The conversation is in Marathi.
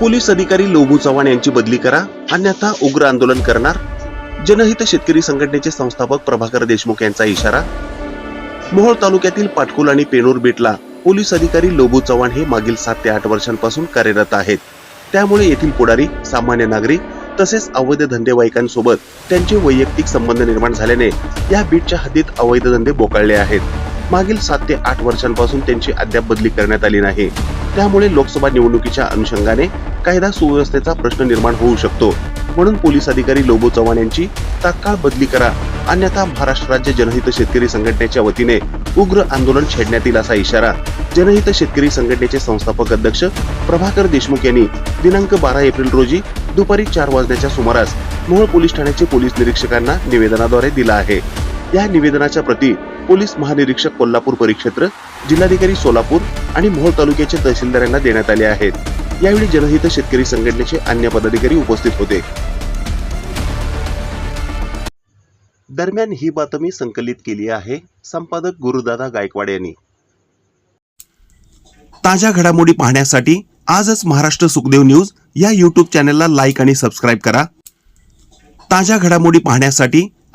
पोलीस अधिकारी लोभू चव्हाण यांची बदली करा. अन्यथा उग्र आंदोलन करणार जनहित शेतकरी संघटनेचे संस्थापक प्रभाकर देशमुख यांचा इशारा. मोहोळ तालुक्यातील पाटकुल आणि पेनूर बीटला पोलीस अधिकारी लोबू चव्हाण हे मागील सात ते आठ वर्षांपासून कार्यरत आहेत. त्यामुळे येथील पुढारी सामान्य नागरिक तसेच अवैध धंदेवाईकांसोबत त्यांचे वैयक्तिक संबंध निर्माण झाल्याने या बीटच्या हद्दीत अवैध धंदे बोकाळले आहेत. मागील सात ते आठ वर्षांपासून त्यांची अद्याप बदली करण्यात आली नाही. त्यामुळे लोकसभा निवडणुकीच्या अनुषंगाने कायदा सुव्यवस्थेचा प्रश्न निर्माण होऊ शकतो. म्हणून पोलीस अधिकारी लोबो चव्हाण यांची तात्काळ बदली करा. अन्यथा महाराष्ट्र राज्य जनहित शेतकरी संघटनेच्या वतीने उग्र आंदोलन छेडण्यात येईल असा इशारा जनहित शेतकरी संघटनेचे संस्थापक अध्यक्ष प्रभाकर देशमुख यांनी दिनांक बारा एप्रिल रोजी दुपारी चार वाजण्याच्या सुमारास मोहोळ पोलीस ठाण्याचे पोलीस निरीक्षकांना निवेदनाद्वारे दिला आहे. या निवेदनाच्या प्रती पोलीस महानिरीक्षक कोल्हापूर परिक्षेत्र जिल्हाधिकारी सोलापूर आणि मोहोळ तालुक्याचे तहसीलदार यांना देण्यात आले आहेत. यावेळी जनहित शेतकरी संघटनेचे अन्य पदाधिकारी उपस्थित होते. दरम्यान ही बातमी संकलित केली आहे संपादक गुरुदादा गायकवाड यांनी. ताज्या घडामोडी पाहण्यासाठी आजच महाराष्ट्र सुखदेव न्यूज या युट्यूब चॅनलला लाईक आणि सबस्क्राईब करा. ताज्या घडामोडी पाहण्यासाठी